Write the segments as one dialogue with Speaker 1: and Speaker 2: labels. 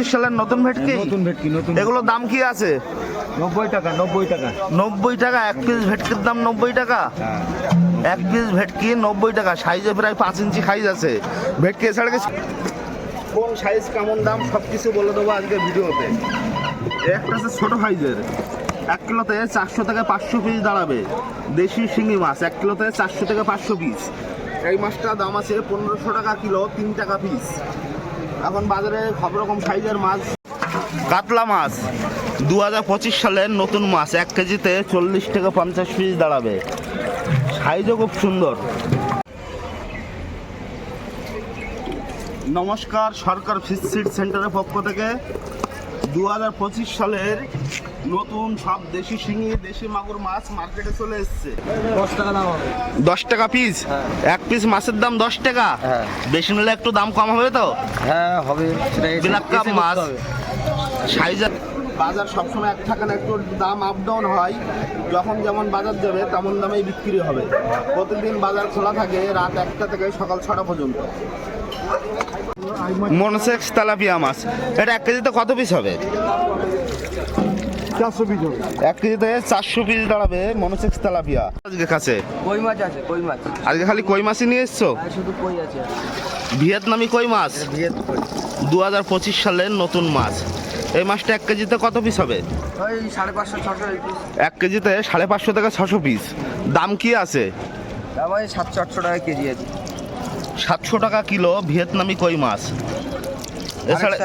Speaker 1: পঁচিশ সালের নতুন ভেটকি
Speaker 2: নতুন ভেটকি নতুন
Speaker 1: এগুলোর দাম কি আছে?
Speaker 2: নব্বই টাকা নব্বই টাকা।
Speaker 1: নব্বই টাকা এক পিস ভেটকির দাম নব্বই টাকা?
Speaker 2: হ্যাঁ।
Speaker 1: এক পিস ভেটকি নব্বই টাকা সাইজে প্রায় পাঁচ ইঞ্চি সাইজ আছে। ভেটকি এছাড়া কিছু কোন সাইজ কেমন দাম সব কিছু বলে দেবো আজকে ভিডিওতে। একটা আছে ছোট সাইজের এক কিলোতে চারশো থেকে পাঁচশো পিস দাঁড়াবে। দেশি শিঙি মাছ এক কিলোতে চারশো থেকে পাঁচশো পিস এই মাছটার দাম আছে পনেরোশো টাকা কিলো তিন টাকা পিস এখন বাজারে সব রকম সাইজের মাছ। কাতলা মাছ। দু হাজার পঁচিশ সালের নতুন মাছ, এক কেজিতে চল্লিশ থেকে পঞ্চাশ পিস দাঁড়াবে। সাইজও খুব সুন্দর। নমস্কার, সরকার ফিস সিড সেন্টারের পক্ষ থেকে। দু হাজার পঁচিশ সালের নতুন সব দেশি শিঙি দেশি মাগুর মাছ মার্কেটে চলে এসছে।
Speaker 2: দশ টাকা দাম হবে।
Speaker 1: দশ টাকা পিস
Speaker 2: হ্যাঁ।
Speaker 1: এক পিস মাছের দাম দশ টাকা?
Speaker 2: হ্যাঁ।
Speaker 1: বেশি নিলে একটু দাম কম হবে তো?
Speaker 2: হ্যাঁ হবে। সেটা এসে-
Speaker 1: কাপ মাছ। সাইজের বাজার সবসময় এক থাকে না একটু দাম আপ ডাউন হয়। যখন যেমন বাজার যাবে তেমন দামেই বিক্রি হবে। প্রতিদিন বাজার খোলা থাকে রাত একটা থেকে সকাল ছটা পর্যন্ত। মনসেক্স তেলাপিয়া মাছ। এটা এক কেজিতে কত পিস হবে?
Speaker 2: চারশো পিস হবে।
Speaker 1: এক কেজিতে চারশো পিস দাঁড়াবে মনসেক্স তেলাপিয়া। আজকে কাছে?
Speaker 2: কই মাছ আছে? কই মাছ?
Speaker 1: আজকে খালি কই মাছই নিয়ে এসছো?
Speaker 2: শুধু কই আছে?
Speaker 1: ভিয়েতনামি কই মাছ? দু হাজার পঁচিশ সালের নতুন মাছ। এই মাছটা এক কেজিতে কত পিস হবে?
Speaker 2: ওই সাড়ে পাঁচশো ছশো
Speaker 1: এক কেজিতে সাড়ে পাঁচশো থেকে ছশো পিস দাম কি আছে?
Speaker 2: দাম ওই সাতশো আটশো টাকা কেজি আছে।
Speaker 1: সাতশো টাকা কিলো ভিয়েতনামি কই মাছ? এছাড়া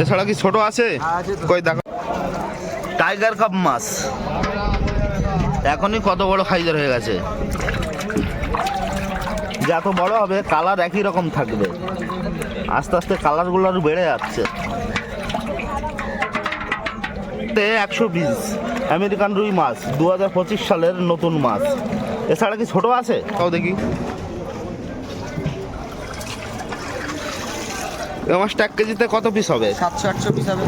Speaker 1: এছাড়া কি ছোট আছে?
Speaker 2: হ্যাঁ।
Speaker 1: কই দেখো। টাইগার কাপ মাছ। এখনই কত বড় সাইজের হয়ে গেছে। যত বড় হবে কালার একই রকম থাকবে। আস্তে আস্তে কালারগুলো আর বেড়ে যাচ্ছে। একশো পিস আমেরিকান রুই মাছ দু হাজার পঁচিশ সালের নতুন মাছ। এছাড়া কি ছোট আছে? তাও দেখি। এ মাছটা এক কেজিতে কত পিস হবে?
Speaker 2: সাতশো আটশো পিস হবে।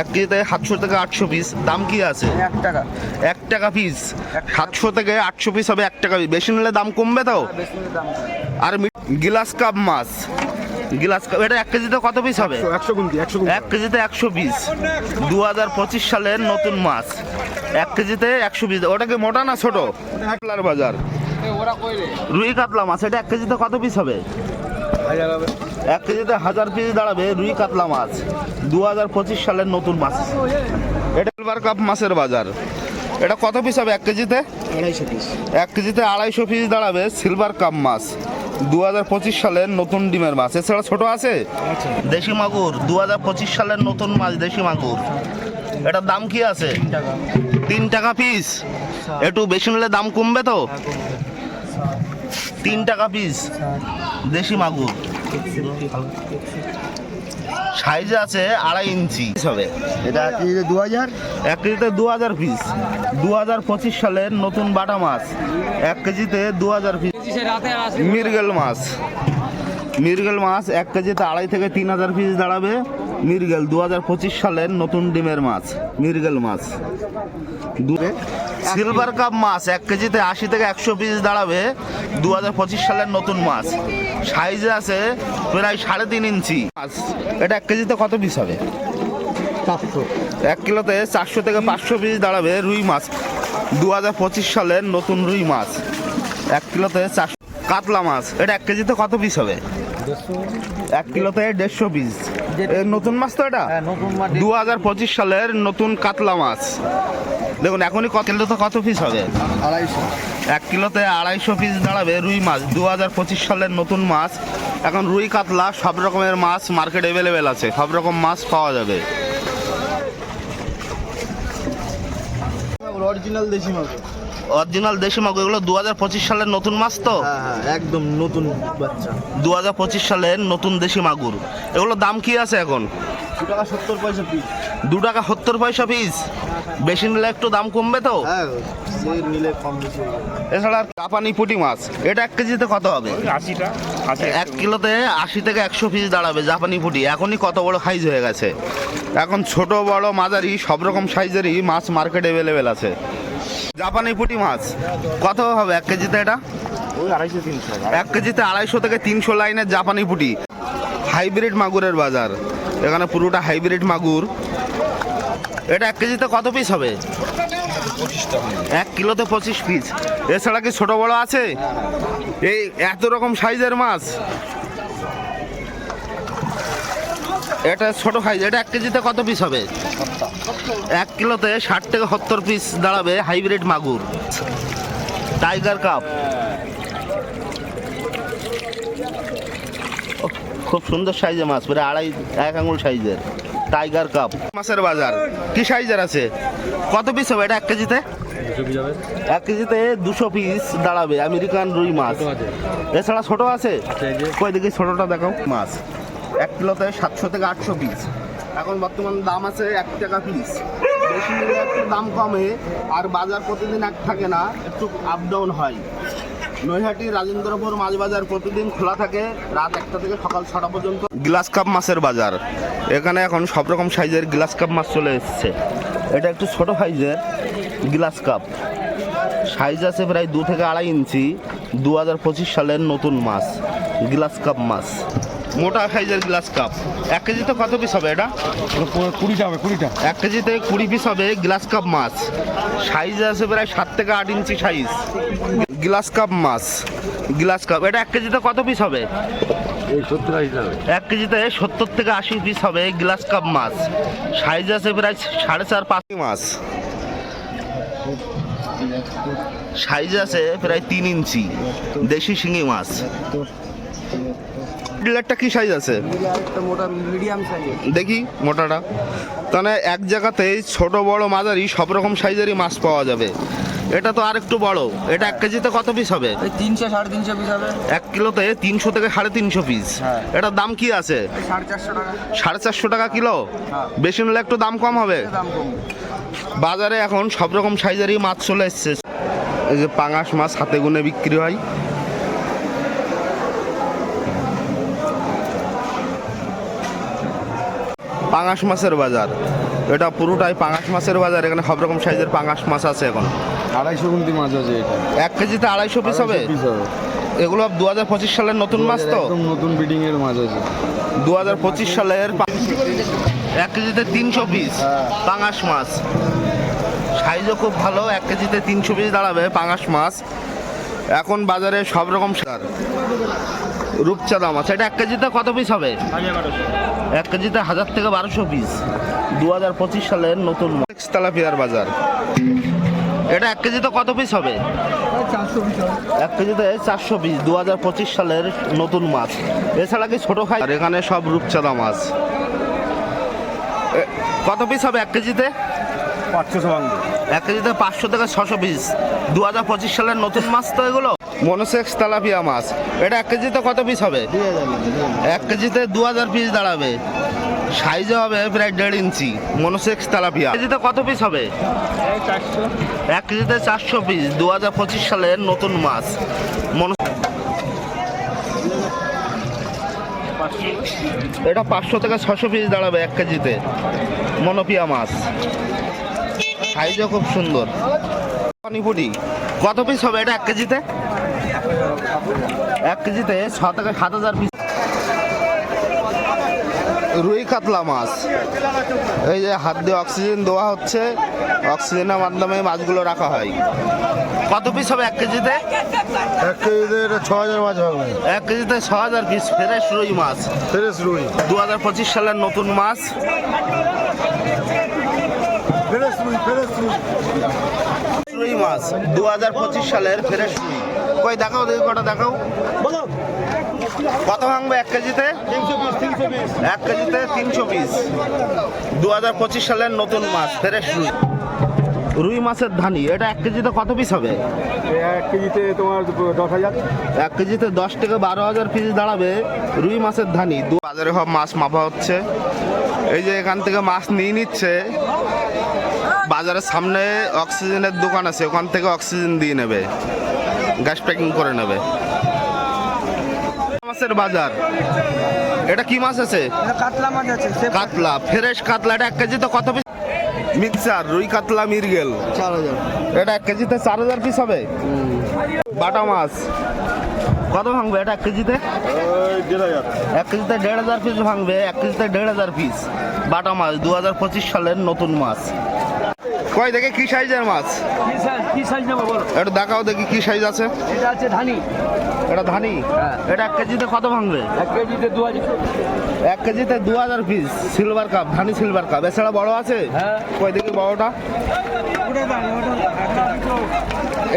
Speaker 1: এক কেজিতে সাতশো থেকে আটশো পিস দাম কি আছে?
Speaker 2: এক টাকা।
Speaker 1: এক টাকা পিস সাতশো থেকে আটশো পিস হবে এক টাকা পিস বেশি নিলে দাম কমবে তো?
Speaker 2: হ্যাঁ।
Speaker 1: আর গিলাস কাপ মাছ। গিলাস কাপ এটা এক কেজিতে কত পিস হবে? এক কেজিতে একশো পিস দু হাজার পঁচিশ সালের নতুন মাছ। এক কেজিতে একশো পিস ওটা কি মোটা না ছোট? কাতলার বাজার। রুই কাতলা মাছ। এটা এক কেজিতে কত পিস হবে। এক কেজিতে হাজার পিস দাঁড়াবে রুই কাতলা মাছ। দু হাজার পঁচিশ সালের নতুন মাছ। এটা সিলভার কাপ মাছের বাজার। এটা কত পিস হবে এক কেজিতে?
Speaker 2: আড়াইশো পিস
Speaker 1: এক কেজিতে আড়াইশো পিস দাঁড়াবে সিলভার কাপ মাছ। দু হাজার পঁচিশ সালের নতুন ডিমের মাছ। এছাড়া ছোট আছে? দেশি মাগুর। দু হাজার পঁচিশ সালের নতুন মাছ দেশি মাগুর। এটার দাম কি আছে? তিন টাকা। পিস একটু বেশি নিলে দাম কমবে তো? তিন টাকা পিস দেশি মাগুর। সাইজ আছে আড়াই ইঞ্চি। হবে।
Speaker 2: এটা কেজিতে দু হাজার
Speaker 1: এক কেজিতে দু হাজার পিস দু হাজার পঁচিশ সালের নতুন বাটা মাছ। এক কেজিতে দু হাজার পিস মিরগেল মাছ। মিরগেল মাছ এক কেজিতে আড়াই থেকে তিন হাজার পিস দাঁড়াবে। মিরগেল দু হাজার পঁচিশ সালের নতুন ডিমের মাছ। মিরগেল মাছ। সিলভার কাপ মাছ এক কেজিতে আশি থেকে একশো পিস দাঁড়াবে। দু হাজার পঁচিশ সালের নতুন মাছ। সাইজে আছে প্রায় সাড়ে তিন ইঞ্চি। মাছ এটা এক কেজিতে কত পিস হবে?
Speaker 2: চারশো
Speaker 1: এক কিলোতে চারশো থেকে পাঁচশো পিস দাঁড়াবে রুই মাছ। দু হাজার পঁচিশ সালের নতুন রুই মাছ। এক কিলোতে চারশো কাতলা মাছ এটা এক কেজিতে কত পিস হবে? এক কিলোতে দেড়শো পিস। নতুন মাছ তো এটা?
Speaker 2: হ্যাঁ
Speaker 1: দু হাজার পঁচিশ সালের নতুন কাতলা মাছ। দেখুন এখনই কত কিলোতে কত পিস হবে?
Speaker 2: আড়াইশো।
Speaker 1: এক কিলোতে আড়াইশো পিস দাঁড়াবে রুই মাছ। দু হাজার পঁচিশ সালের নতুন মাছ। এখন রুই কাতলা সব রকমের মাছ মার্কেট অ্যাভেলেবেল আছে। সব রকম মাছ পাওয়া যাবে।
Speaker 2: অরিজিনাল দেশি মাছ।
Speaker 1: অরিজিনাল দেশি মাছ এগুলো দু হাজার পঁচিশ সালের নতুন মাছ তো?
Speaker 2: হ্যাঁ হ্যাঁ একদম নতুন বাচ্চা।
Speaker 1: দু হাজার পঁচিশ সালের নতুন দেশি মাগুর। এগুলো দাম কি আছে এখন?
Speaker 2: দু টাকা সত্তর পয়সা পিস
Speaker 1: দু টাকা সত্তর পয়সা পিস বেশি নিলে একটু দাম কমবে তো?
Speaker 2: হ্যাঁ।
Speaker 1: এছাড়া জাপানি পুঁটি মাছ এটা এক কেজিতে কত হবে?
Speaker 3: আশিটা
Speaker 1: এক কিলোতে আশি থেকে একশো পিস দাঁড়াবে জাপানি পুঁটি। এখনই কত বড় সাইজ হয়ে গেছে? এখন ছোট বড় মাঝারি সব রকম সাইজেরই মাছ মার্কেট অ্যাভেলেবেল আছে। জাপানি পুঁটি মাছ। কত হবে? এক কেজিতে এটা? এক কেজিতে আড়াইশো থেকে তিনশো লাইনের জাপানি পুঁটি। হাইব্রিড মাগুরের বাজার। এখানে পুরোটা হাইব্রিড মাগুর। এটা এক কেজিতে কত পিস হবে? এক কিলোতে পঁচিশ পিস এছাড়া কি ছোট বড় আছে? এই এত রকম সাইজের মাছ। এটা ছোট সাইজ। এটা এক কেজিতে কত পিস হবে? এক কিলোতে ষাট থেকে সত্তর পিস দাঁড়াবে হাইব্রিড মাগুর। টাইগার কাপ খুব সুন্দর সাইজের মাছ প্রায় আড়াই এক আঙুল সাইজের। টাইগার কাপ মাছের বাজার কি সাইজের আছে? কত পিস হবে এটা এক কেজিতে? এক কেজিতে দুশো পিস দাঁড়াবে আমেরিকান রুই মাছ। এছাড়া ছোট আছে? কই দেখি ছোটটা দেখাও। মাছ এক কিলোতে সাতশো থেকে আটশো পিস এখন বর্তমান দাম আছে এক টাকা পিস বেশি একটু দাম কমে, আর বাজার প্রতিদিন এক থাকে না, একটু আপ ডাউন হয়। নৈহাটি, রাজেন্দ্রপুর মাছ বাজার প্রতিদিন খোলা থাকে, রাত একটা থেকে সকাল ছটা পর্যন্ত। গ্লাস কাপ মাছের বাজার। এখানে এখন সব রকম সাইজের গ্লাস কাপ মাছ চলে এসছে। এটা একটু ছোট সাইজের গ্লাস কাপ। সাইজ আছে প্রায় দু থেকে আড়াই ইঞ্চি, দু হাজার পঁচিশ সালের নতুন মাছ, গ্লাস কাপ মাছ। মোটা সাইজের গ্লাস কাপ এক কেজিতে কত পিস হবে এটা?
Speaker 3: কুড়িটা হবে কুড়িটা।
Speaker 1: এক কেজিতে কুড়ি পিস হবে গ্লাস কাপ মাছ। সাইজ আছে প্রায় সাত থেকে আট ইঞ্চি সাইজ গ্লাস কাপ মাছ। গ্লাস কাপ এটা এক কেজিতে কত পিস হবে? এক কেজিতে সত্তর থেকে আশি পিস হবে গ্লাস কাপ মাছ। সাইজ আছে প্রায় সাড়ে চার পাঁচ মাছ। সাইজ আছে প্রায় তিন ইঞ্চি। দেশি শিঙি মাছ। ডিলারটা কি সাইজ আছে? দেখি মোটাটা। তাহলে এক জায়গাতেই ছোট বড় মাঝারি সব রকম সাইজেরই মাছ পাওয়া যাবে। এটা তো আর একটু বড়। এটা এক কেজিতে কত পিস হবে?
Speaker 2: তিনশো সাড়ে তিনশো পিস হবে।
Speaker 1: এক কিলোতে তিনশো থেকে সাড়ে তিনশো পিস
Speaker 2: হ্যাঁ।
Speaker 1: এটার দাম কি আছে?
Speaker 2: সাড়ে চারশো টাকা।
Speaker 1: সাড়ে চারশো টাকা কিলো?
Speaker 2: হ্যাঁ।
Speaker 1: বেশি নিলে একটু দাম কম হবে? বাজারে এখন সব রকম সাইজেরই মাছ চলে এসছে। এই যে পাঙাশ মাছ হাতে গুনে বিক্রি হয়। পাঙাশ মাছের বাজার। এটা পুরোটাই পাঙাশ মাছের বাজার এখানে সব রকম সাইজের পাঙাশ মাছ আছে এখন।
Speaker 3: আড়াইশো গুনতি মাছ আছে এটা।
Speaker 1: এক কেজিতে আড়াইশো পিস হবে? এগুলো দু হাজার পঁচিশ সালের নতুন মাছ তো?
Speaker 3: নতুন ব্রিডিং এর মাছ আছে।
Speaker 1: দু হাজার পঁচিশ সালের এক কেজিতে তিনশো পিস পাঙাশ মাছ। সাইজও খুব ভালো এক কেজিতে তিনশো পিস দাঁড়াবে পাঙাশ মাছ। এখন বাজারে সব রকম সার। রূপচাঁদা মাছ এটা এক কেজিতে কত পিস হবে? এক কেজিতে হাজার থেকে বারোশো পিস দু হাজার পঁচিশ সালের নতুন মাছ তেলাপিয়ার বাজার। এটা এক কেজিতে কত পিস হবে?
Speaker 2: চারশো পিস হবে
Speaker 1: এক কেজিতে চারশো পিস দু হাজার পঁচিশ সালের নতুন মাছ। এছাড়া কি ছোটো খাই? আর এখানে সব রূপচাঁদা মাছ কত পিস হবে এক কেজিতে?
Speaker 3: পাঁচশো
Speaker 1: এক কেজিতে পাঁচশো থেকে ছশো পিস দু হাজার পঁচিশ সালের নতুন মাছ তো এগুলো। মনোসেক্স তেলাপিয়া মাছ। এটা এক কেজিতে কত পিস হবে? এক কেজিতে দু হাজার পিস দাঁড়াবে সাইজে হবে প্রায় দেড় ইঞ্চি। Monosex tilapia. কেজিতে কত পিস হবে? এক কেজিতে চারশো পিস দু হাজার পঁচিশ সালের নতুন মাছ। মনো এটা পাঁচশো থেকে ছশো পিস দাঁড়াবে এক কেজিতে। মনোপিয়া মাছ। সাইজও খুব সুন্দর। পানিপুরি। কত পিস হবে? এটা এক কেজিতে? এক কেজিতে ছ থেকে সাত হাজার পিস রুই কাতলা মাছ। এই যে হাত দিয়ে অক্সিজেন দেওয়া হচ্ছে অক্সিজেনের মাধ্যমে মাছগুলো রাখা হয়। কত পিস হবে এক কেজিতে?
Speaker 3: এক কেজিতে ছ হাজার মাছ হবে
Speaker 1: এক কেজিতে ছ হাজার পিস ফ্রেশ রুই মাছ।
Speaker 3: ফ্রেশ রুই।
Speaker 1: দু হাজার পঁচিশ সালের নতুন মাছ।
Speaker 3: ফ্রেশ রুই ফ্রেশ রুই।
Speaker 1: রুই মাছ। দু হাজার পঁচিশ সালের ফ্রেশ রুই। কই দেখাও দেখি কটা দেখাও। কত ভাঙবে এক কেজিতে? এক কেজিতে তিনশো পিস দু হাজার পঁচিশ সালের নতুন মাছ ফ্রেশ রুই। রুই মাছের ধানি এটা এক কেজিতে কত পিস হবে?
Speaker 3: এক কেজিতে তোমার দশ হাজার।
Speaker 1: এক কেজিতে দশ থেকে বারো হাজার পিস দাঁড়াবে রুই মাছের ধানি। দু বাজারে সব মাছ মাপা হচ্ছে। এই যে এখান থেকে মাছ নিয়ে নিচ্ছে। বাজারের সামনে অক্সিজেনের দোকান আছে ওখান থেকে অক্সিজেন দিয়ে নেবে। গ্যাস প্যাকিং করে নেবে। মাছের বাজার। এটা কি মাছ আছে?
Speaker 2: কাতলা মাছ আছে
Speaker 1: কাতলা ফ্রেশ কাতলা এটা এক কেজি তো কত পিস? মিক্সার রুই কাতলা মিরগেল
Speaker 2: চার হাজার।
Speaker 1: এটা এক কেজিতে চার হাজার পিস হবে? বাটা মাছ। কত ভাঙবে এটা এক কেজিতে? এক কেজিতে দেড় হাজার পিস ভাঙবে এক কেজিতে দেড় হাজার পিস। বাটা মাছ দু হাজার পঁচিশ সালের নতুন মাছ। কয় দেখে কি সাইজের মাছ?
Speaker 2: কি সাইজ নেব বলো?
Speaker 1: একটু দেখাও দেখি কি সাইজ আছে।
Speaker 2: এটা আছে ধানি।
Speaker 1: এটা ধানি?
Speaker 2: হ্যাঁ।
Speaker 1: এটা এক কেজিতে কত ভাঙবে?
Speaker 2: এক কেজিতে দু হাজার
Speaker 1: এক কেজিতে দু হাজার পিস সিলভার কাপ ধানি সিলভার কাপ এছাড়া বড় আছে?
Speaker 2: হ্যাঁ।
Speaker 1: কয় দেখি বড়টা।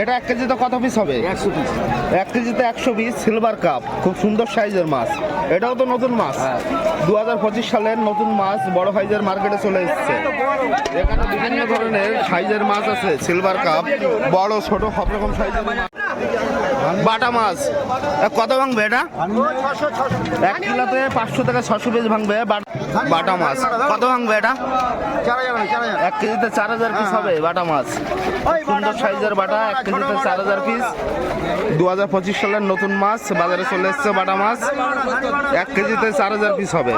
Speaker 1: এটা এক কেজিতে কত পিস হবে?
Speaker 2: একশো পিস
Speaker 1: এক কেজিতে একশো পিস সিলভার কাপ খুব সুন্দর সাইজের মাছ। এটাও তো নতুন মাছ।
Speaker 2: হ্যাঁ।
Speaker 1: দু হাজার পঁচিশ সালের নতুন মাছ বড় সাইজের মার্কেটে চলে এসছে। এখানে বিভিন্ন ধরনের সাইজের মাছ আছে সিলভার কাপ বড় ছোট সব রকম সাইজের মাছ। বাটা মাছ। কত ভাঙবে এটা? এক কিলোতে পাঁচশো থেকে ছশো পিস ভাঙবে বাটা মাছ। কত ভাঙবে এটা? এক কেজিতে চার হাজার পিস হবে বাটা মাছ। সুন্দর সাইজের বাটা, এক কেজিতে চার হাজার পিস দু হাজার পঁচিশ সালের নতুন মাছ, বাজারে চলে এসছে বাটা মাছ। এক কেজিতে চার হাজার পিস হবে।